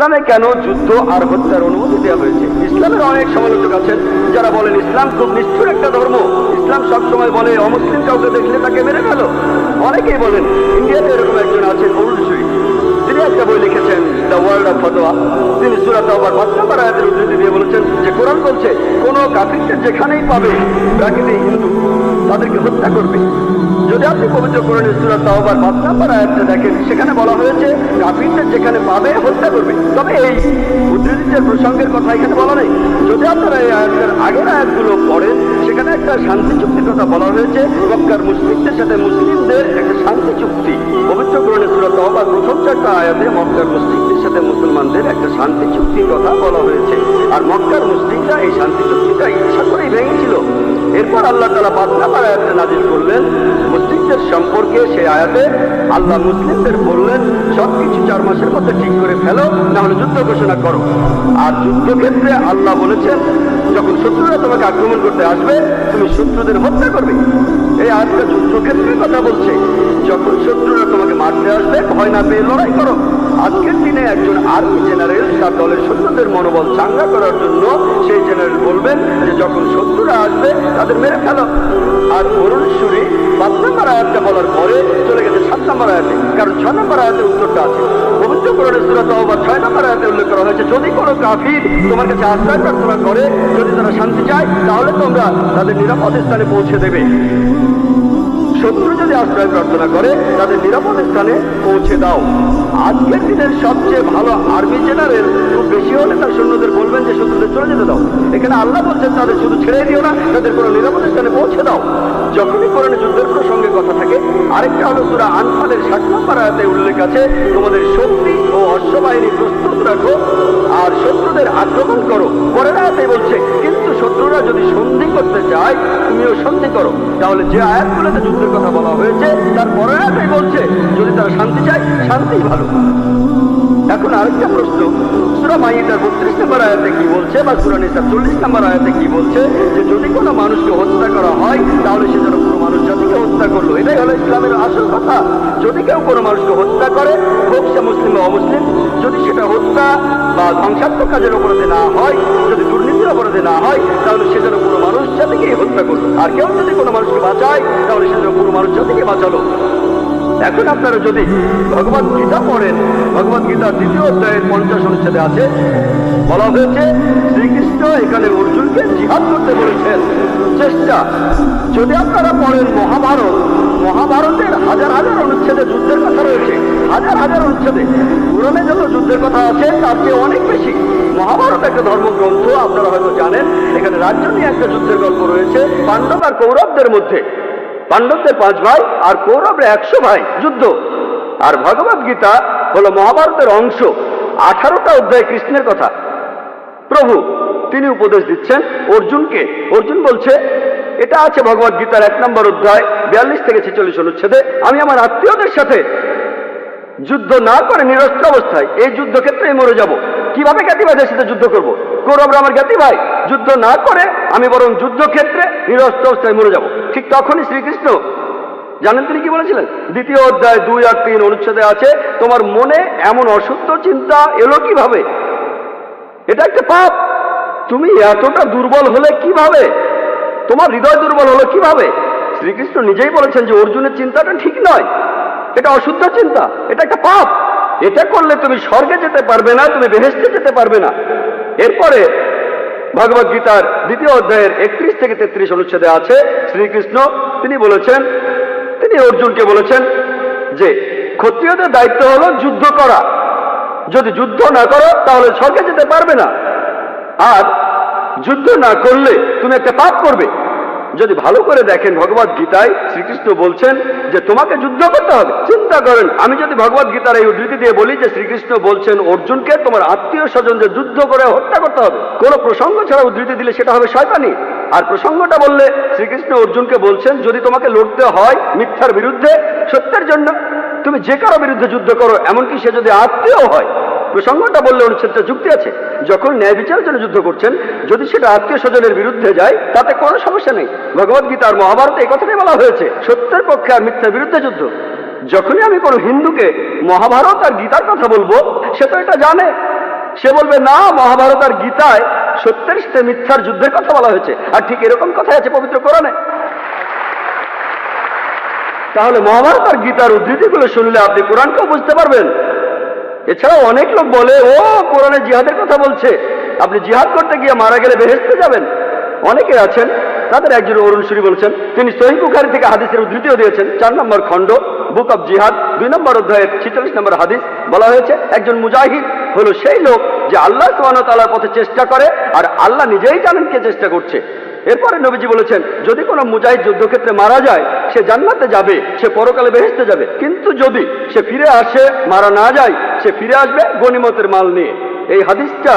ইসলামে কেন যুদ্ধ আর হত্যার অনুমতি দেওয়া হয়েছে? ইসলামের অনেক সমালোচক আছেন, যারা বলেন ইসলাম খুব নিষ্ঠুর একটা ধর্ম। ইসলাম সবসময় বলে, অমুসলিম কাউকে দেখলে তাকে মেরে ফেলো। অনেকেই বলেন, ইন্ডিয়াতে এরকম একজন আছেন অরুণ সুই তিনি একটা বই লিখেছেন, দ্য ওয়ার্ল্ড অফ ফতোয়া। তিনি সুরাত আবার পাঁচ নম্বর আয়াতের উদ্ধৃতি দিয়ে বলেছেন যে, কোরআন বলছে, কোন কাফিরকে যেখানেই পাবে প্রাকৃতিক হিন্দু তাদেরকে হত্যা করবে। যদি আপনি পবিত্র কোরআনের সুরাত তাওবার পাঁচ নম্বর আয়াতটা দেখেন, সেখানে বলা হয়েছে, কাফিরদের যেখানে পাবে, হত্যা করবে। তবে এই উদ্ধৃতির প্রসঙ্গের কথা এখানে বলা নেই। যদি আপনারা এই আয়াতের আগের কথা বলা হয়েছে মক্কার মুসলিমদের সাথে মুসলিমদের একটা শান্তি চুক্তি। পবিত্র কোরআনের সুরাত তাওবার প্রথম চারটা আয়াতে মক্কার মুসলিমদের সাথে মুসলমানদের একটা শান্তি চুক্তির কথা বলা হয়েছে। আর মক্কার মুসলিমরা এই শান্তি চুক্তিটা ইচ্ছা করেই ভেঙেছিল। এরপর আল্লাহ তালা নাম্বার আয়াতে নাজিল করলেন, মুসলিমদের সম্পর্কে সেই আয়াতে আল্লাহ মুসলিমদের বললেন, সবকিছু চার মাসের মধ্যে ঠিক করে ফেলো না হলে যুদ্ধ ঘোষণা করো। আর যুদ্ধক্ষেত্রে আল্লাহ বলেছেন যখন শত্রুরা তোমাকে আক্রমণ করতে আসবে, তুমি শত্রুদের হত্যা করবে। এই আয়াতটা যুদ্ধক্ষেত্রের কথা বলছে। যখন শত্রুরা তোমাকে মারতে আসবে, ভয় না পেয়ে লড়াই করো। আজকের দিনে একজন আর্মি জেনারেল তার দলের সৈন্যদের মনোবল চাঙ্গা করার জন্য সেই জেনারেল বলবেন যে, যখন শত্রুরা আসবে, তাদের মেরে ফেলো। আর অরুণ সুরি পাঁচ নম্বর আয়াতটা বলার পরে চলে গেছে সাত নম্বর আয়াতে। কারণ ছ নম্বর আয়াতের উত্তরটা আছে। পবিত্র কোরআনের সুরাত বা ছয় নম্বর আয়াতে উল্লেখ করা হয়েছে, যদি কোনো কাফির তোমার কাছে আশ্রয় প্রার্থনা করে, যদি তারা শান্তি চায়, তাহলে তোমরা তাদের নিরাপদ স্থানে পৌঁছে দেবে। শত্রু যদি আশ্রয় প্রার্থনা করে, তাদের নিরাপদ স্থানে পৌঁছে দাও। আজকের দিনের সবচেয়ে ভালো আর্মি জেনারেল খুব বেশি হলে তার সৈন্যদের বলবেন যে, শত্রুদের চলে যেতে দাও। এখানে আল্লাহ বলছেন, তাদের শুধু ছেড়ে দিও না, তাদের কোনো নিরাপদ স্থানে পৌঁছে দাও। যখনই কোরআনে যুদ্ধের প্রসঙ্গে কথা থাকে, আরেকটা হলো সুরা ষাট নম্বর আয়াতে উল্লেখ আছে, তোমাদের শক্তি অশ্ববাহিনী প্রস্তুত রাখো আর শত্রুদের আক্রমণ করো। পরের আয়াতে বলছে, কিন্তু শত্রুরা যদি সন্ধি করতে চায়, তুমিও সন্ধি করো। তাহলে যে আয়াতগুলোতে যুদ্ধের কথা বলা হয়েছে, তার পরের আয়াতেই বলছে, যদি তারা শান্তি চায়, শান্তিই ভালো। এখন আরেকটা প্রশ্ন সুরা মাইয়েটার বত্রিশ নম্বর আয়াতে কি বলছে বা সুরা নিসার চল্লিশ নম্বর আয়াতে কি বলছে যে যদি কোনো মানুষকে হত্যা করা হয়, তাহলে সে যেন কোনো মানুষ জাতিকে হত্যা করল। এটাই হলো ইসলামের আসল কথা। যদি কেউ কোনো মানুষকে হত্যা করে, হোক সে মুসলিম বা অমুসলিম, যদি সেটা হত্যা বা ধ্বংসাত্মক কাজের অপরাধে না হয়, যদি দুর্নীতির অপরাধে না হয়, তাহলে সে যেন কোনো মানুষ জাতিকেই হত্যা করল। আর কেউ যদি কোনো মানুষকে বাঁচায়, তাহলে সে যেন কোনো মানুষ জাতিকে বাঁচালো। এখন আপনারা যদি ভগবান গীতা পড়েন ভগবত গীতার দ্বিতীয় অধ্যায়ের পঞ্চাশ অনুচ্ছেদে আছে, বলা হয়েছে, শ্রীকৃষ্ণ এখানে অর্জুনকে জিহাদ করতে বলেছেন। চেষ্টা, যদি আপনারা পড়েন মহাভারত, মহাভারতের হাজার হাজার অনুচ্ছেদে যুদ্ধের কথা রয়েছে, হাজার হাজার অনুচ্ছেদে। পুরাণে যত যুদ্ধের কথা আছে, তার চেয়ে অনেক বেশি। মহাভারত একটা ধর্মগ্রন্থ, আপনারা হয়তো জানেন, এখানে রাজ্য নিয়ে একটা যুদ্ধের গল্প রয়েছে, পাণ্ডব আর কৌরবদের মধ্যে। পাণ্ডবদের পাঁচ ভাই আর কৌরবরা একশো ভাই, যুদ্ধ। আর ভগবত গীতা হলো মহাভারতের অংশ। আঠারোটা অধ্যায় কৃষ্ণের কথা। প্রভু, তিনি উপদেশ দিচ্ছেন অর্জুনকে। অর্জুন বলছে, এটা আছে ভগবত গীতার এক নম্বর অধ্যায়, বিয়াল্লিশ থেকে ছেচল্লিশ অনুচ্ছেদে। আমি আমার আত্মীয়দের সাথে যুদ্ধ না করে নিরস্ত্র অবস্থায় এই যুদ্ধক্ষেত্রে মরে যাব। কীভাবে জ্ঞাতি ভাইদের সাথে যুদ্ধ করব? কৌরবরা আমার জ্ঞাতি ভাই, যুদ্ধ না করে আমি বরং যুদ্ধক্ষেত্রে নিরস্ত্র অবস্থায় মরে যাব। ঠিক তখনই শ্রীকৃষ্ণ জানেন তিনি কি বলেছিলেন? দ্বিতীয় অধ্যায় দুই আর তিন অনুচ্ছেদে আছে, তোমার মনে এমন অশুদ্ধ চিন্তা এলো কীভাবে? এটা একটা পাপ। তুমি এতটা দুর্বল হলে কীভাবে? তোমার হৃদয় দুর্বল হলো কীভাবে? শ্রীকৃষ্ণ নিজেই বলেছেন যে অর্জুনের চিন্তাটা ঠিক নয়। এটা অশুদ্ধ চিন্তা, এটা একটা পাপ। এটা করলে তুমি স্বর্গে যেতে পারবে না, তুমি বেহেস্তে যেতে পারবে না। এরপরে ভগবত গীতার দ্বিতীয় অধ্যায়ের একত্রিশ থেকে তেত্রিশ অনুচ্ছেদে আছে, শ্রীকৃষ্ণ, তিনি বলেছেন তিনি অর্জুনকে বলেছেন যে ক্ষত্রিয়দের দায়িত্ব হলো যুদ্ধ করা। যদি যুদ্ধ না করো, তাহলে স্বর্গে যেতে পারবে না। আর যুদ্ধ না করলে তুমি একটা পাপ করবে। যদি ভালো করে দেখেন ভগবত গীতায় শ্রীকৃষ্ণ বলছেন যে তোমাকে যুদ্ধ করতে হবে, চিন্তা করেন। আমি যদি ভগবত গীতার এই উদ্ধৃতি দিয়ে বলি যে শ্রীকৃষ্ণ বলছেন, অর্জুনকে তোমার আত্মীয় স্বজন যে যুদ্ধ করে হত্যা করতে হবে, কোনো প্রসঙ্গ ছাড়া উদ্ধৃতি দিলে সেটা হবে শয়তানি। আর প্রসঙ্গটা বললে শ্রীকৃষ্ণ অর্জুনকে বলছেন, যদি তোমাকে লড়তে হয় মিথ্যার বিরুদ্ধে, সত্যের জন্য, তুমি যে কারও বিরুদ্ধে যুদ্ধ করো, এমনকি সে যদি আত্মীয় হয় প্রসঙ্গটা বললে অনুচ্ছেদটা যুক্তি আছে। যখন ন্যায় বিচারের জন্য যুদ্ধ করছেন, যদি সেটা আত্মীয় স্বজনের বিরুদ্ধে যায়, তাতে কোনো সমস্যা নেই। ভগবত গীতা আর মহাভারতে এই কথাটাই বলা হয়েছে, সত্যের পক্ষে আর মিথ্যার বিরুদ্ধে যুদ্ধ। যখনই আমি কোনো হিন্দুকে মহাভারত আর গীতার কথা বলব, সে তো এটা জানে। সে বলবে, না, মহাভারত আর গীতায় সত্যের সাথে মিথ্যার যুদ্ধের কথা বলা হয়েছে। আর ঠিক এরকম কথাই আছে পবিত্র কোরআনে। তাহলে মহাভারত আর গীতার উদ্ধৃতিগুলো শুনলে আপনি কোরআনকেও বুঝতে পারবেন। এছাড়াও অনেক লোক বলে, ও, কোরআনে জিহাদের কথা বলছে। আপনি জিহাদ করতে গিয়ে মারা গেলে বেহেস্তে যাবেন। অনেকে আছেন, তাদের একজন অরুণ সুরি বলছেন, তিনি সহি বুখারি থেকে হাদিসের উদ্ধৃতিও দিয়েছেন। চার নম্বর খণ্ড, বুক অব জিহাদ। দুই নম্বর অধ্যায়ের ছিচল্লিশ নম্বর হাদিস বলা হয়েছে, একজন মুজাহিদ হলো সেই লোক যে আল্লাহ সুবহানাহু ওয়া তাআলার পথে চেষ্টা করে, আর আল্লাহ নিজেই জানেন কে চেষ্টা করছে। এরপরে নবীজি বলেছেন, যদি কোনো মুজাহিদ যুদ্ধক্ষেত্রে মারা যায়, সে জান্নাতে যাবে, সে পরকালে বেহেস্তে যাবে। কিন্তু যদি সে ফিরে আসে, মারা না যায়, সে ফিরে আসবে গনিমতের মাল নিয়ে। এই হাদিসটা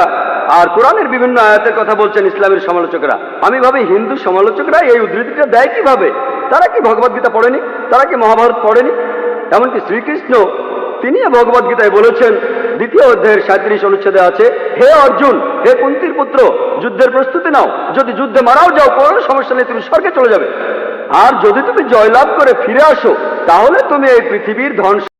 আর কোরআনের বিভিন্ন আয়াতের কথা বলছেন ইসলামের সমালোচকরা। আমি ভাবি, হিন্দু সমালোচকরা এই উদ্ধৃতিটা দেয় কীভাবে? তারা কি ভগবদ্গীতা পড়েনি? তারা কি মহাভারত পড়েনি? এমনকি শ্রীকৃষ্ণ তিনি ভগবদ গীতায় বলেছেন, দ্বিতীয় অধ্যায়ের সাঁত্রিশ অনুচ্ছেদে আছে, হে অর্জুন, হে কুন্তির পুত্র, যুদ্ধের প্রস্তুতি নাও, যদি যুদ্ধে মারাও যাও, কোনো সমস্যা নেই, তুমি স্বর্গে চলে যাবে। আর যদি তুমি জয়লাভ করে ফিরে আসো, তাহলে তুমি এই পৃথিবীর ধন